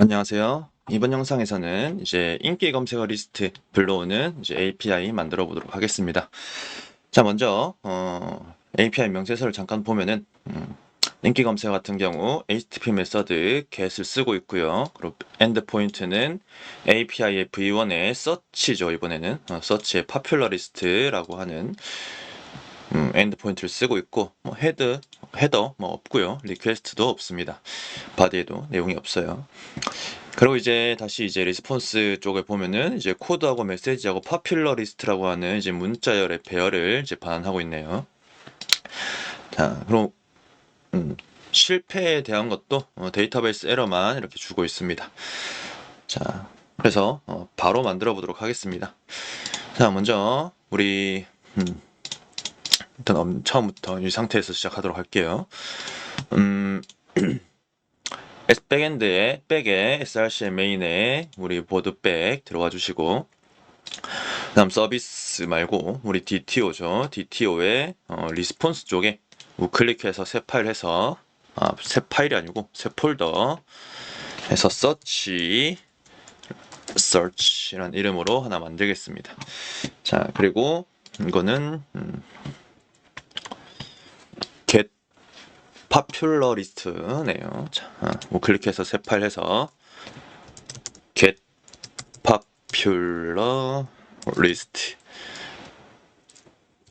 안녕하세요. 이번 영상에서는 이제 인기 검색어 리스트 불러오는 이제 API 만들어 보도록 하겠습니다. 자, 먼저 어, API 명세서를 잠깐 보면은 음, 인기 검색어 같은 경우 HTTP 메서드 get을 쓰고 있고요. 그리고 엔드 포인트는 API의 v1의 search죠. 이번에는 어, search의 popular list라고 하는 음, 엔드 포인트를 쓰고 있고 뭐 헤드 헤더 뭐 없고요. 리퀘스트도 없습니다. 바디에도 내용이 없어요. 그리고 이제 다시 이제 리스폰스 쪽에 보면은 이제 코드하고 메시지하고 파퓰러 리스트라고 하는 이제 문자열의 배열을 이제 반환하고 있네요. 자, 그럼 음, 실패에 대한 것도 어, 데이터베이스 에러만 이렇게 주고 있습니다. 자, 그래서 어, 바로 만들어 보도록 하겠습니다. 자, 먼저 우리 음, 일단 음, 처음부터 이 상태에서 시작하도록 할게요. 음, S 백엔드에 백에 srcm 메인에 우리 보드 백 들어가 주시고 그다음 서비스 말고 우리 DTO죠. DTO에 어, 리스폰스 쪽에 우클릭해서 새 파일 해서 아, 새 파일이 아니고 새 폴더 해서 search search라는 이름으로 하나 만들겠습니다. 자, 그리고 이거는 음, get list네요. 자, 아, 우클릭해서 새 파일 해서 get popular list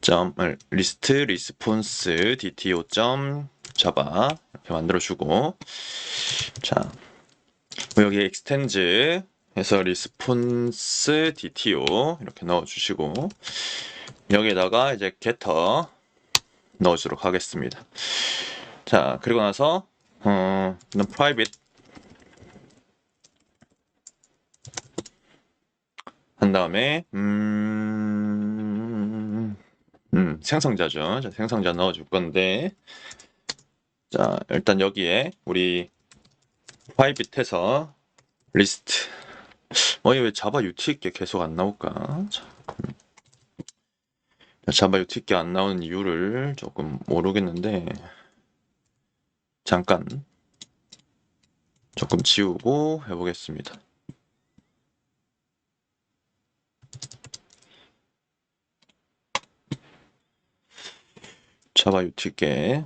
점 리스트 리스폰스 dto 점 자바 이렇게 만들어 주고 자 여기 extends 해서 리스폰스 dto 이렇게 넣어 주시고 여기에다가 이제 getter 넣어주도록 하겠습니다. 자 그리고 나서 어, private 한 다음에 음, 음, 생성자죠. 자, 생성자 넣어줄 건데 자 일단 여기에 우리 프라이빗해서 리스트 어이 왜 자바 유틸게 계속 안 나올까? 자, 음. 자바 유틸게 안 나오는 이유를 조금 모르겠는데 잠깐 조금 지우고 해보겠습니다. 자바 유틸게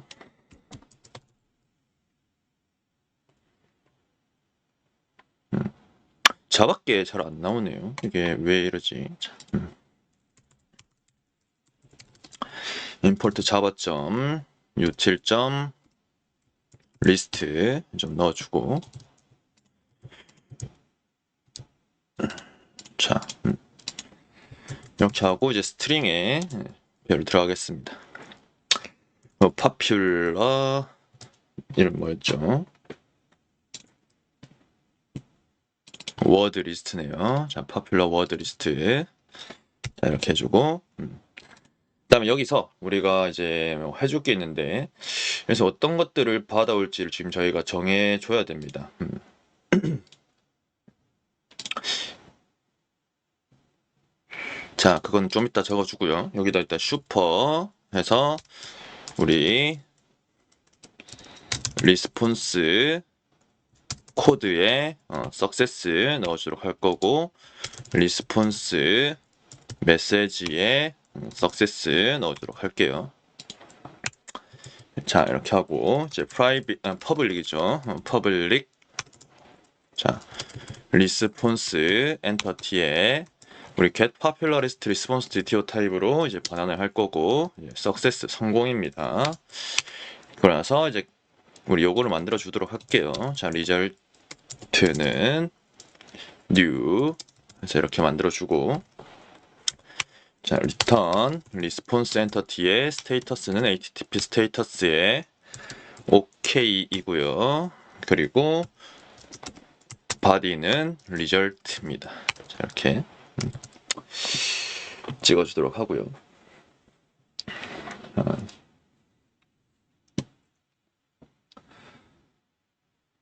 자밖에 잘 안 나오네요. 이게 왜 이러지? 자, 음. import java.util. 리스트 좀 넣어주고 자 음. 이렇게 하고 이제 스트링에 별 들어가겠습니다. 어, popular 이름 뭐였죠? 워드 리스트네요. 자, popular 워드 리스트. 자, 이렇게 해주고. 음. 그다음에 여기서 우리가 이제 뭐 해줄 게 있는데 그래서 어떤 것들을 받아올지를 지금 저희가 정해 줘야 됩니다. 음. 자, 그건 좀 이따 적어주고요. 여기다 일단 슈퍼 해서 우리 리스폰스 코드에 어, 석세스 넣어주도록 할 거고 리스폰스 메시지에 석세스 넣어주도록 할게요. 자 이렇게 하고 이제 프라이빗 아, 퍼블릭이죠. 어, 퍼블릭 자 리스폰스 엔터티에 우리 get popular list response DTO 타입으로 이제 반환을 할 거고 석세스 성공입니다. 그러나서 이제 우리 요거를 만들어 주도록 할게요. 자 리절트는 new 그래서 이렇게 만들어 주고 자, return response entity의 스테이터스는 http 스테이터스의 OK이고요. 그리고 body는 result입니다. 자, 이렇게 음, 찍어 주도록 하고요.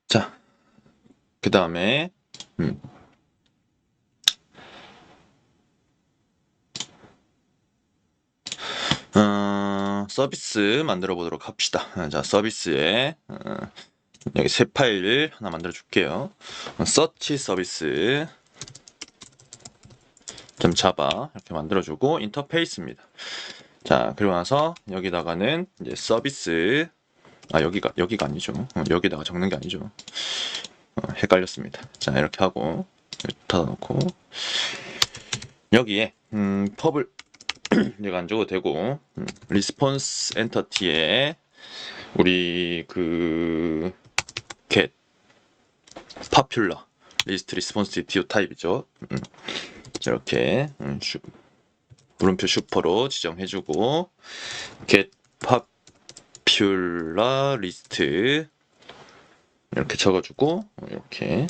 자, 그 다음에 음. 서비스 만들어 보도록 합시다. 자, 서비스에 어, 여기 새 파일 하나 만들어 줄게요. 서치 서비스 점 자바 이렇게 만들어 주고 인터페이스입니다. 자, 그리고 나서 여기다가는 이제 서비스 아 여기가 여기가 아니죠. 어, 여기다가 적는 게 아니죠. 어, 헷갈렸습니다. 자, 이렇게 하고 닫아 놓고 여기에 음, 펍을 내가 안 줘도 되고 음, 리스폰스 엔터티에 우리 그 get popular 리스트 리스폰스 디오 타입이죠. 음, 자, 이렇게 음, 슈, 물음표 슈퍼로 지정해주고 get popular 리스트 이렇게 적어주고 이렇게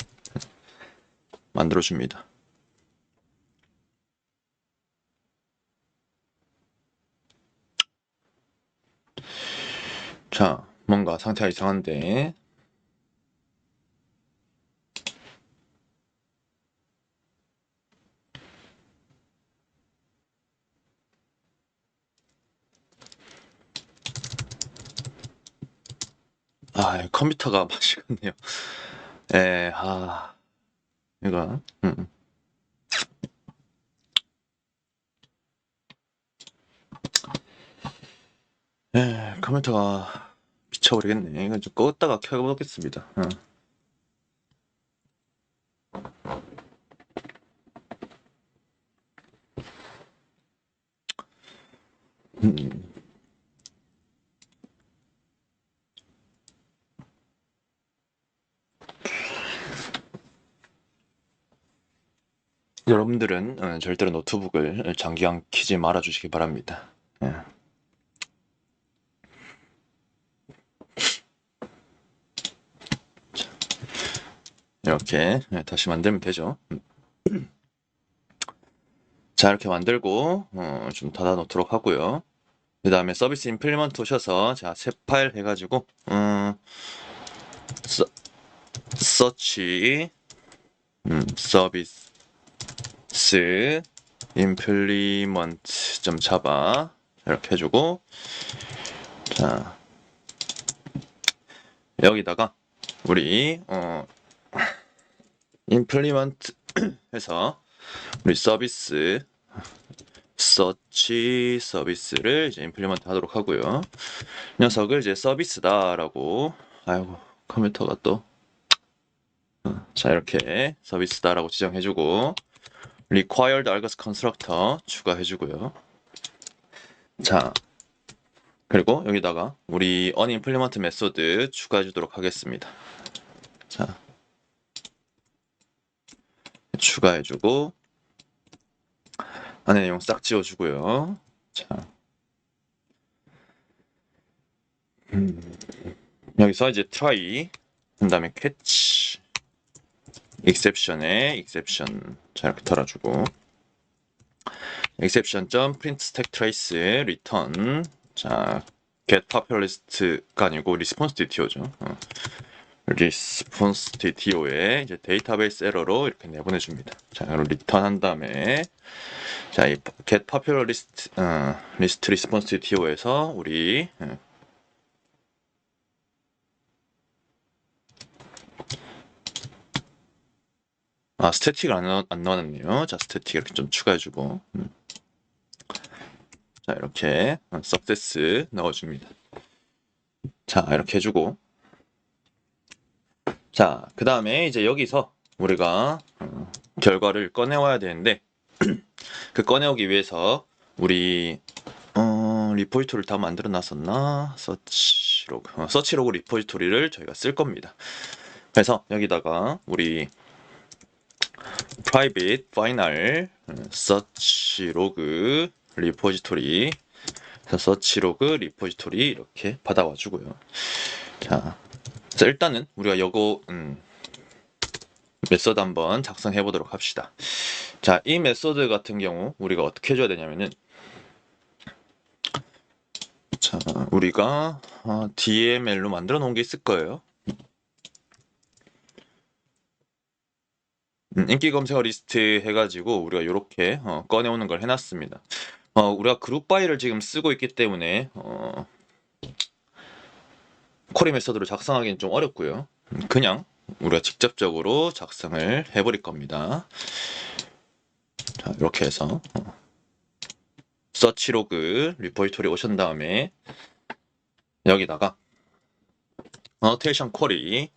만들어줍니다. 자, 뭔가 상태가 이상한데. 아, 컴퓨터가 맛이 갔네요. 에, 아, 이거, 음. 에, 컴퓨터가 미쳐버리겠네. 이건 좀 껐다가 켜보겠습니다. 어. 음. 여러분들은 어, 절대로 노트북을 장기간 키지 말아 주시기 바랍니다. 이렇게 네, 다시 만들면 되죠. 자 이렇게 만들고 어, 좀 닫아 놓도록 하고요. 그 다음에 서비스 임플리먼트 오셔서 자새 파일 해가지고 음, 서, 서치 음, 서비스 임플리먼트 점 자바 이렇게 해주고 자 여기다가 우리 어 임플리먼트 해서 우리 서비스 서치 서비스를 이제 임플리먼트 하도록 하고요. 녀석을 이제 서비스다라고 아이고 컴퓨터가 또 어, 자 이렇게 서비스다라고 지정해주고 required argus constructor 추가해주고요. 자 그리고 여기다가 우리 unimplement 메소드 추가해주도록 하겠습니다. 자 추가해주고 안에 내용 싹 지워주고요. 자 음, 여기서 이제 try 그 다음에 catch exception에 exception 자 이렇게 털어주고 exception 점 print stack trace return 자 get popular list가 아니고 response dto죠 어. Response dto에 이제 데이터베이스 에러로 이렇게 내보내줍니다 자 이걸 return 한 다음에 자 이 get popular list 어, list response dto에서 우리 어, 아, 스태틱을 안, 넣, 안 넣어놨네요. 자, 스태틱 이렇게 좀 추가해주고. 음. 자, 이렇게 석세스 넣어줍니다. 자, 이렇게 해주고. 자, 그 다음에 이제 여기서 우리가 어, 결과를 꺼내와야 되는데, 그 꺼내오기 위해서 우리 어, 리포지토리를 다 만들어 놨었나? 서치로그. 어, 서치로그 리포지토리를 저희가 쓸 겁니다. 그래서 여기다가 우리 private final search log 리포지토리 log 리포지토리 이렇게 받아와 주고요. 자, 자 일단은 우리가 요거 음, 메소드 한번 작성해 보도록 합시다. 자, 이 메소드 같은 경우 우리가 어떻게 해줘야 되냐면은 자, 우리가 어, DML로 만들어 놓은 게 있을 거예요. 음, 인기 검색어 리스트 해가지고 우리가 이렇게 어, 꺼내오는 걸 해놨습니다. 어, 우리가 그룹 바이를 지금 쓰고 있기 때문에 어, 쿼리 메서드로 작성하기는 좀 어렵고요. 음, 그냥 우리가 직접적으로 작성을 해버릴 겁니다. 자, 이렇게 해서 어, 서치 로그 리포지토리 오신 다음에 여기다가 어테이션 쿼리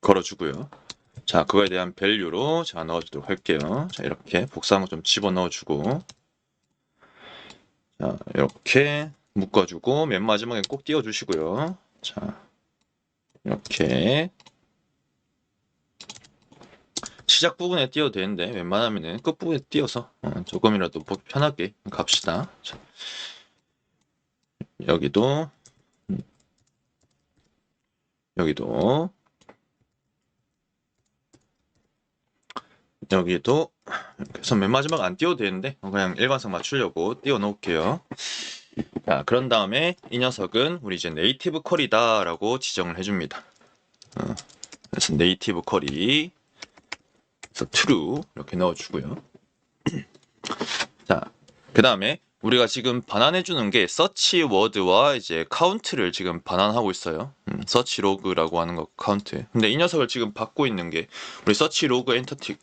걸어주고요. 자, 그거에 대한 밸류로 자 넣어주도록 할게요. 자, 이렇게 복사한 거 좀 집어 넣어주고 자, 이렇게 묶어주고 맨 마지막에 꼭 띄워주시고요. 자, 이렇게 시작 부분에 띄워도 되는데 웬만하면은 끝 부분에 띄워서 어, 조금이라도 편하게 갑시다. 자, 여기도 음, 여기도 여기도 해서 맨 마지막 안 띄워도 되는데 어, 그냥 일관성 맞추려고 띄워 놓을게요. 자, 그런 다음에 이 녀석은 우리 이제 네이티브 쿼리다라고 지정을 해줍니다. 어, 그래서 네이티브 쿼리, 그래서 true 이렇게 넣어주고요. 자, 그 다음에 우리가 지금 반환해주는 게 서치 워드와 이제 카운트를 지금 반환하고 있어요. 음, 서치 로그라고 하는 거 카운트. 근데 이 녀석을 지금 받고 있는 게 우리 서치 로그 엔터티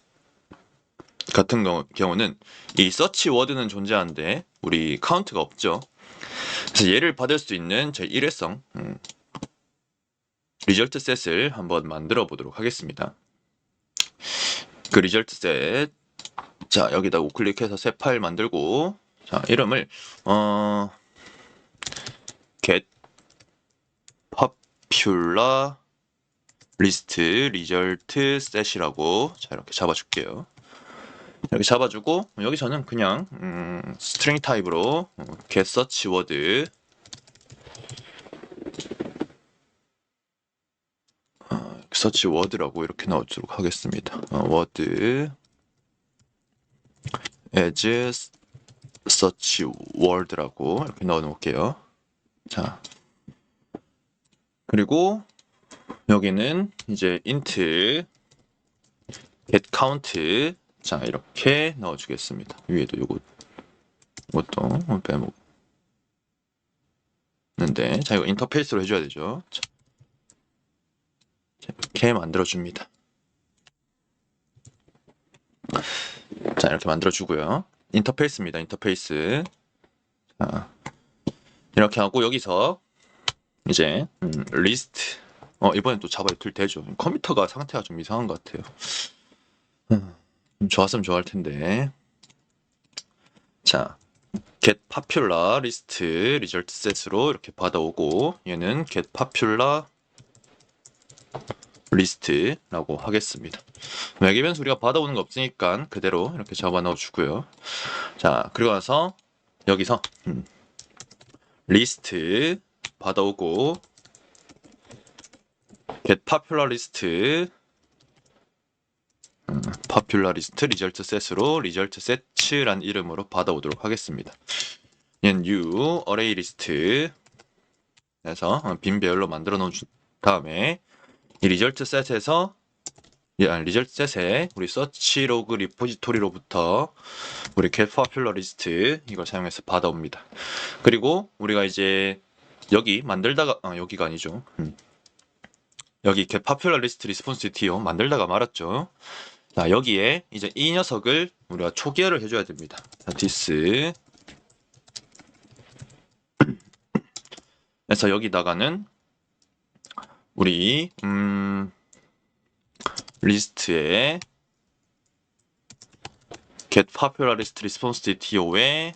같은 경우, 경우는 이 서치 워드는 존재하는데 우리 카운트가 없죠. 그래서 얘를 받을 수 있는 제 일회성 음, 리절트 셋을 한번 만들어 보도록 하겠습니다. 그 리절트 셋, 자 여기다 우클릭해서 새 파일 만들고, 자 이름을 어 get popular list result set이라고 자 이렇게 잡아줄게요. 이렇게 잡아주고 여기서는 그냥 음, 스트링 타입으로 어, get search word 어, search word라고 이렇게 넣어주도록 하겠습니다. 어, word as search word라고 이렇게 넣어놓을게요. 자 그리고 여기는 이제 int get count 자 이렇게 넣어주겠습니다. 위에도 요거 이것도 빼먹는데 자 이거 인터페이스로 해줘야 되죠. 자, 이렇게 만들어줍니다. 자 이렇게 만들어주고요. 인터페이스입니다. 인터페이스. 자 이렇게 하고 여기서 이제 음, 리스트. 어 이번엔 또 자바이툴 되죠. 컴퓨터가 상태가 좀 이상한 것 같아요. 음. 좀 좋았으면 좋아할 텐데. 자, get popular list result set으로 이렇게 받아오고 얘는 get popular list라고 하겠습니다. 매개 변수 우리가 받아오는 거 없으니까 그대로 이렇게 잡아 넣어주고요. 자, 그리고 나서 여기서 음, list 받아오고 get popular list 파퓰라리스트 리절트 셋으로 리절트 셋츠란 이름으로 받아오도록 하겠습니다. 얘는 new array list 해서 빈 배열로 만들어 놓은 다음에 이 리절트 셋에서 예, 리절트 셋에 우리 서치 로그 리포지토리로부터 우리 get popular list 이걸 사용해서 받아옵니다. 그리고 우리가 이제 여기 만들다가 아, 여기가 아니죠. 음. 여기 get popular list response to 만들다가 말았죠. 자, 여기에 이제 이 녀석을 우리가 초기화를 해줘야 됩니다. 자, this. 그래서 여기다가는 우리 음, 리스트에 get popular list response to do에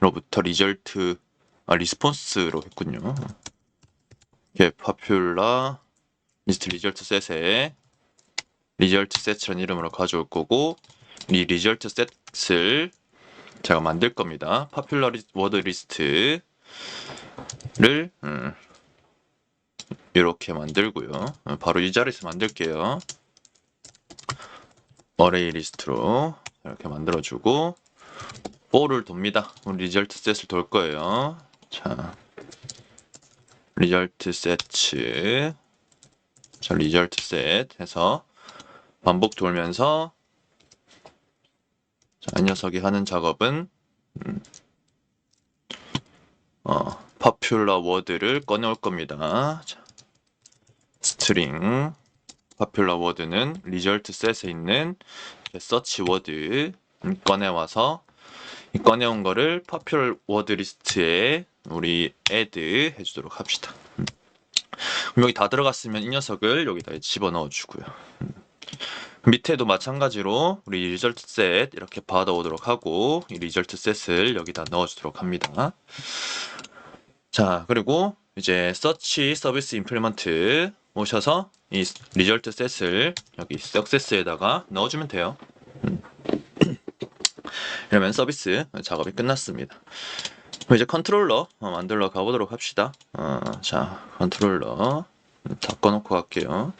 로부터 리절트 아 리스폰스로 했군요. get popular list result set에 리절트 셋이라는 이름으로 가져올 거고 이 리절트 셋을 제가 만들 겁니다. 파퓰러 워드 리스트를 음, 이렇게 만들고요. 어, 바로 이 자리에서 만들게요. 어레이 리스트로 이렇게 만들어주고 for를 돕니다. 우리 리절트 셋을 돌 거예요. 자, 리절트 세트 자, 리절트 셋 해서 반복 돌면서 자, 이 녀석이 하는 작업은 음, 어, popular word를 꺼내올 겁니다. 자, 스트링 popular word는 result set에 있는 search word 꺼내와서 이 꺼내온 거를 popular word 리스트에 우리 add 해주도록 합시다. 음. 여기 다 들어갔으면 이 녀석을 여기다 집어넣어 주고요. 음. 밑에도 마찬가지로 우리 리절트 셋 이렇게 받아오도록 하고 이 리절트 셋을 여기다 넣어주도록 합니다. 자 그리고 이제 서치 서비스 임플리먼트 오셔서 이 리절트 셋을 여기 석세스에다가 넣어주면 돼요. 음. 이러면 서비스 작업이 끝났습니다. 이제 컨트롤러 어, 만들러 가보도록 합시다. 어, 자 컨트롤러 다 꺼놓고 갈게요.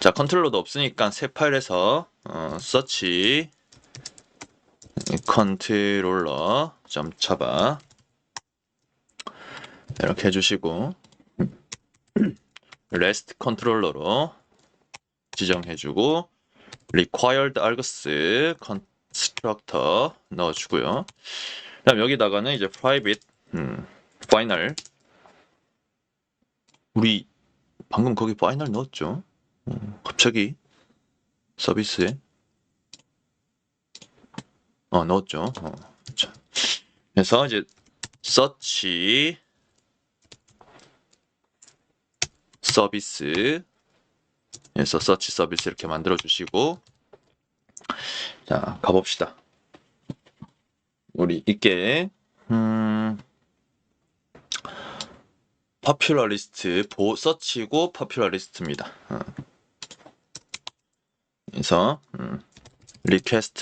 자, 컨트롤러도 없으니까 새 파일에서 어, 서치 컨트롤러 점 잡아 이렇게 해주시고 REST 컨트롤러로 지정해주고 required args constructor 넣어주고요. 그다음 여기다가는 이제 private 음, final 우리 방금 거기 파이널 넣었죠? 어, 갑자기 서비스에 어 넣었죠. 어, 자. 그래서 이제 서치 서비스 에서 서치 서비스 이렇게 만들어 주시고 자 가봅시다. 우리 이게 음 파퓰러 리스트 보 서치고 파퓰러 리스트입니다. 어. 그래서 음,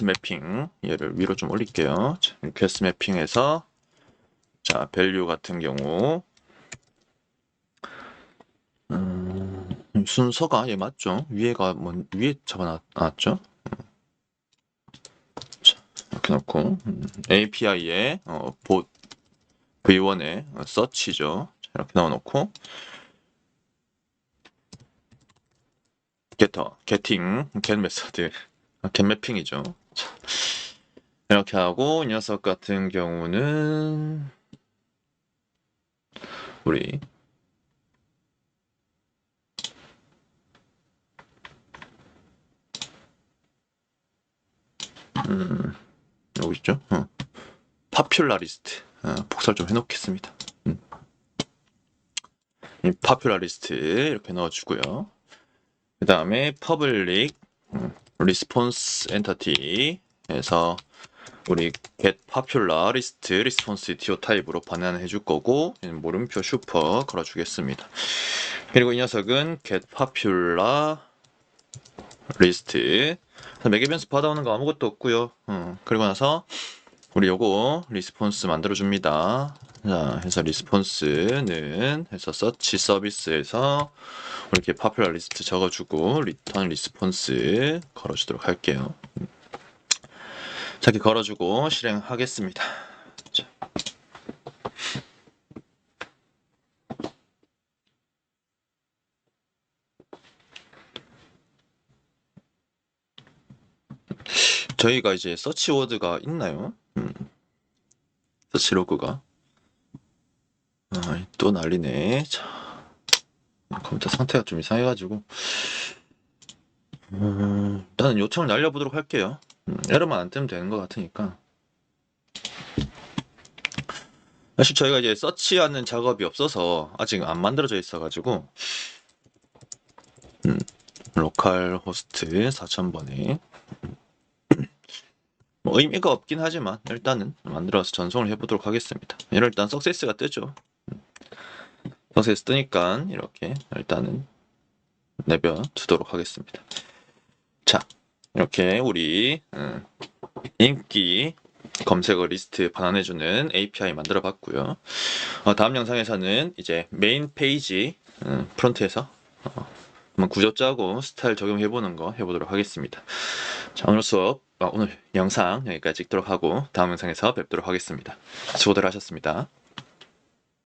매핑 얘를 위로 좀 올릴게요. 자, 리퀘스트 매핑에서 자 밸류 같은 경우 음, 순서가 얘 맞죠? 위에가 뭐 위에 잡아놨죠? 자, 이렇게 놓고 음, API에 어, 보 V1에 어, 서치죠. 이렇게 넣어놓고 getter, getting, get 메서드, get 매핑이죠. 이렇게 하고 이 녀석 같은 경우는 우리 음, 여기 있죠? 어. 파퓰라리스트 어, 복사를 좀 해놓겠습니다. 파퓰라리스트 이렇게 넣어주고요. 그 다음에 public response entity에서 우리 get popular list response do 타입으로 반환해 줄 거고 모름표 슈퍼 걸어주겠습니다. 그리고 이 녀석은 get popular list 매개 변수 받아오는 거 아무것도 없고요. 음, 그리고 나서 우리 요거 리스폰스 만들어 줍니다. 자, 해서 리스폰스는 해서 서치 서비스에서 이렇게 파퓰러 리스트 적어주고 리턴 리스폰스 걸어주도록 할게요. 자, 이렇게 걸어주고 실행하겠습니다. 자. 저희가 이제 서치 워드가 있나요? 음. 서치 로그가 아, 또 난리네. 자, 컴퓨터 상태가 좀 이상해가지고 음, 일단은 요청을 날려보도록 할게요. 음, 에러만 안 뜨면 되는 것 같으니까. 사실 저희가 이제 서치하는 작업이 없어서 아직 안 만들어져 있어가지고 음, 로컬 호스트 4000번에 뭐 의미가 없긴 하지만 일단은 만들어서 전송을 해보도록 하겠습니다. 이럴 일단 석세스가 뜨죠. 석세스 뜨니까 이렇게 일단은 내벼 두도록 하겠습니다. 자, 이렇게 우리 음, 인기 검색어 리스트 반환해주는 API 만들어 봤고요. 어, 다음 영상에서는 이제 메인 페이지 음, 프론트에서 어, 한번 구조 짜고 스타일 적용해보는 거 해보도록 하겠습니다. 자, 오늘 수업, 아, 오늘 영상 여기까지 찍도록 하고 다음 영상에서 뵙도록 하겠습니다. 수고들 하셨습니다.